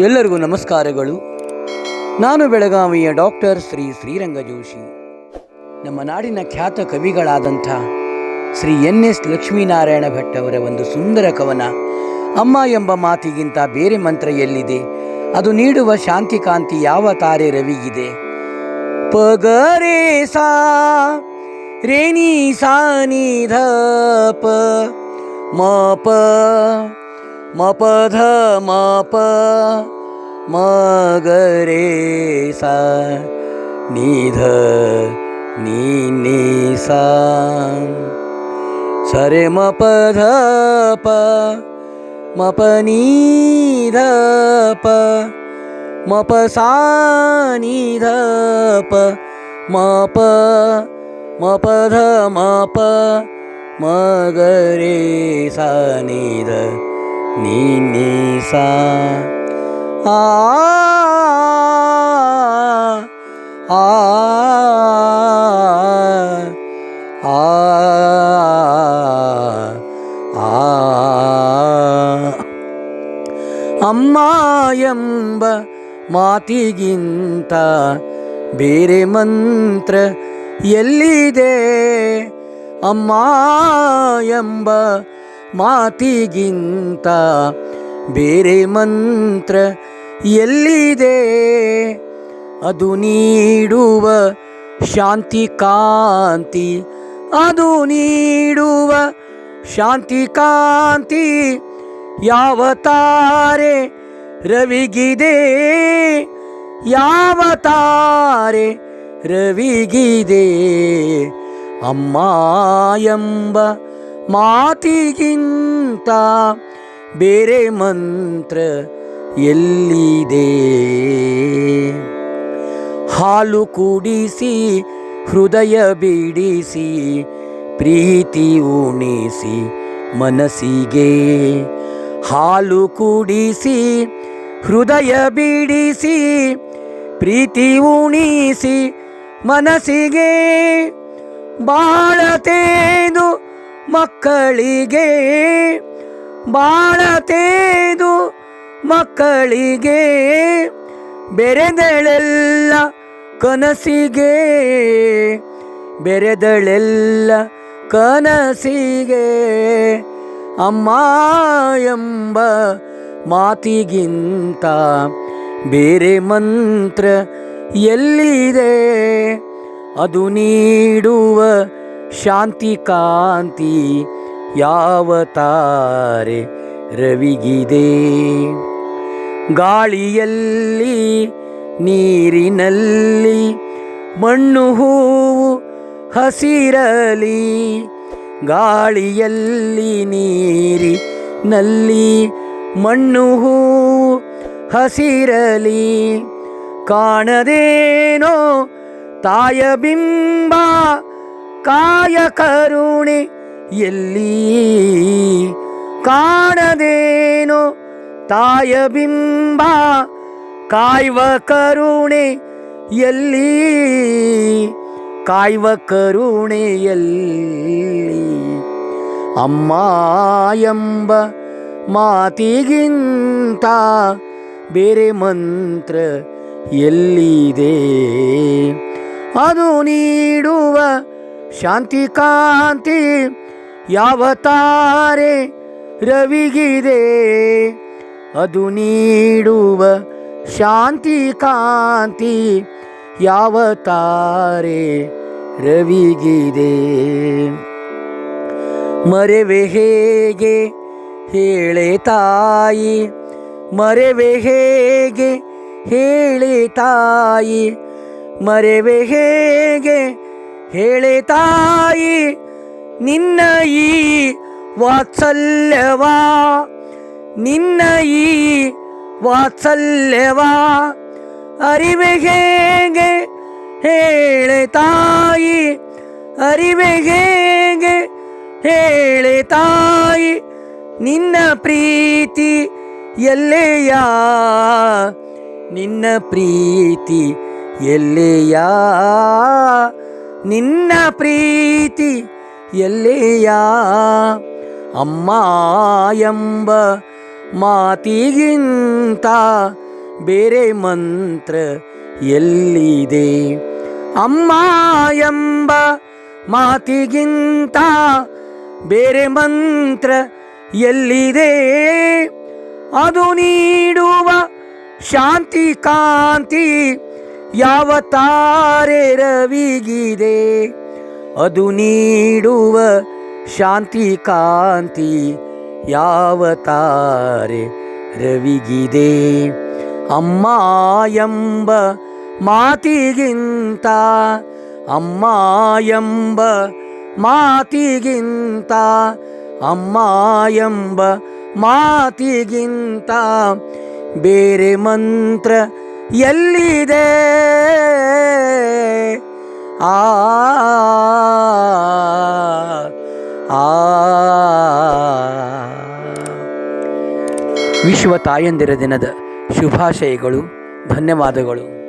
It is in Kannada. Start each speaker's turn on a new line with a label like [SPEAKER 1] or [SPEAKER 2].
[SPEAKER 1] ಎಲ್ಲರಿಗೂ ನಮಸ್ಕಾರಗಳು. ನಾನು ಬೆಳಗಾವಿಯ ಡಾಕ್ಟರ್ ಶ್ರೀ ಶ್ರೀರಂಗ ಜೋಶಿ ನಮ್ಮ ನಾಡಿನ ಖ್ಯಾತ ಕವಿಗಳಾದಂಥ ಶ್ರೀ ಎನ್ ಎಸ್ ಲಕ್ಷ್ಮೀನಾರಾಯಣ ಭಟ್ ಅವರ ಒಂದು ಸುಂದರ ಕವನ, ಅಮ್ಮ ಎಂಬ ಮಾತಿಗಿಂತ ಬೇರೆ ಮಂತ್ರ ಎಲ್ಲಿದೆ? ಅದು ನೀಡುವ ಶಾಂತಿ ಕಾಂತಿ ಯಾವ ತಾರೆ ರವಿಗಿದೆ ಪಗರೆ ಸಾ, ರೇಣಿ ಸಾ ನಿ ಧ ಪ, ಮ ಪ ಮ ಪ ಧ ಮ ಪ ಮ ಗ ರೇ ಸಾ ನಿ ಧ ನೀ ನೀ ಸಾ ಸರೆ ಮ ಪ ಧ ಪ ಮ ಪ ನೀ ಧ ಪ ಮ ಸಾ ನೀ ಧ ಪ ಮ ಪ ಮ ಪ ಧ ಮ ಪ ಮ ಗ ರೇ ಸಾ ನೀ ಧ ನೀ ನೀ ಸಾ ಆ ಆ ಆ ಆ ಅಮ್ಮ ಎಂಬ ಮಾತಿಗಿಂತ ಬೇರೆ ಮಂತ್ರ ಎಲ್ಲಿದೆ? ಅಮ್ಮ ಎಂಬ ಮಾತಿಗಿಂತ ಬೇರೆ ಮಂತ್ರ ಎಲ್ಲಿದೆ? ಅದು ನೀಡುವ ಶಾಂತಿ ಕಾಂತಿ, ಅದು ನೀಡುವ ಶಾಂತಿ ಕಾಂತಿ ಯಾವ ತಾರೆ ರವಿಗಿದೆ? ಯಾವ ತಾರೆ ರವಿಗಿದೆ? ಅಮ್ಮ ಎಂಬ ಮಾತಿಗಿಂತ ಬೇರೆ ಮಂತ್ರ ಎಲ್ಲಿದೆ? ಹಾಲು ಕುಡಿಸಿ, ಹೃದಯ ಬಿಡಿಸಿ, ಪ್ರೀತಿ ಉಣಿಸಿ ಮನಸ್ಸಿಗೆ. ಹಾಲು ಕುಡಿಸಿ, ಹೃದಯ ಬಿಡಿಸಿ, ಪ್ರೀತಿ ಉಣಿಸಿ ಮನಸ್ಸಿಗೆ. ಬಾಳತೇದು ಮಕ್ಕಳಿಗೆ ಬಾಳತೇದು ಮಕ್ಕಳಿಗೆ ಬೆರೆದಳೆಲ್ಲ ಕನಸಿಗೆ ಬೆರೆದಳೆಲ್ಲ ಕನಸಿಗೆ. ಅಮ್ಮ ಎಂಬ ಮಾತಿಗಿಂತ ಬೇರೆ ಮಂತ್ರ ಎಲ್ಲಿದೆ? ಅದು ನೀಡುವ ಶಾಂತಿ ಕಾಂತಿ ಯಾವ ತಾರೆ ರವಿಗಿದೆ. ಗಾಳಿಯಲ್ಲಿ, ನೀರಿನಲ್ಲಿ, ಮಣ್ಣು ಹೂವು ಹಸಿರಲಿ, ಗಾಳಿಯಲ್ಲಿ, ನೀರಿನಲ್ಲಿ ಮಣ್ಣು ಹೂವು ಹಸಿರಲಿ, ಕಾಣದೇನೋ ತಾಯ ಬಿಂಬ ಕಾಯ ಕರುಣೆ ಎಲ್ಲಿ ಕಾಣದೇನೋ? ತಾಯ ಬಿಂಬ ಕಾಯುವ ಕರುಣೆ ಎಲ್ಲಿ? ಕಾಯ್ವ ಕರುಣೆ ಎಲ್ಲಿ? ಅಮ್ಮ ಎಂಬ ಮಾತಿಗಿಂತ ಬೇರೆ ಮಂತ್ರ ಎಲ್ಲಿದೆ? ಅದು ನೀಡುವ ಶಾಂತಿ ಕಾಂತಿ ಯಾವತಾರೆ ರವಿಗಿದೆ? ಅದು ನೀಡುವ ಶಾಂತಿ ಕಾಂತಿ ಯಾವತಾರೆ ರವಿಗಿದೆ? ಮರೆವೆ ಹೇಗೆ? ಹೇಳೆ ತಾಯಿ. ಮರೆವೆ ಹೇಗೆ? ಹೇಳಿ ತಾಯಿ. ಮರೆವೆ ಹೇಗೆ? ಹೇಳೆ ತಾಯಿ, ನಿನ್ನ ಈ ವಾತ್ಸಲ್ಯವಾ, ನಿನ್ನ ಈ ವಾತ್ಸಲ್ಯವಾ, ಅರಿವೆ ಹೇಗೆ? ಹೇಳೆ ತಾಯಿ, ಅರಿವೆ ಹೇಗೆ? ಹೇಳೆ ತಾಯಿ, ನಿನ್ನ ಪ್ರೀತಿ ಎಲ್ಲೆಯ? ನಿನ್ನ ಪ್ರೀತಿ ಎಲ್ಲೆಯ? ನಿನ್ನ ಪ್ರೀತಿ ಎಲ್ಲೆಯ? ಅಮ್ಮ ಎಂಬ ಮಾತಿಗಿಂತ ಬೇರೆ ಮಂತ್ರ ಎಲ್ಲಿದೆ? ಅಮ್ಮ ಎಂಬ ಮಾತಿಗಿಂತ ಬೇರೆ ಮಂತ್ರ ಎಲ್ಲಿದೆ? ಅದು ನೀಡುವ ಶಾಂತಿ ಕಾಂತಿ ಯಾವ ತಾರೆ ರವಿಗಿದೆ? ಅದು ನೀಡುವ ಶಾಂತಿ ಕಾಂತಿ ಯಾವ ತಾರೆ ರವಿಗಿದೆ? ಅಮ್ಮ ಎಂಬ ಮಾತಿಗಿಂತ, ಅಮ್ಮ ಎಂಬ ಮಾತಿಗಿಂತ, ಅಮ್ಮ ಎಂಬ ಮಾತಿಗಿಂತ ಬೇರೆ ಮಂತ್ರ ಎಲ್ಲಿದೆ? ಆ ವಿಶ್ವ ತಾಯಂದಿರ ದಿನದ ಶುಭಾಶಯಗಳು ಧನ್ಯವಾದಗಳು.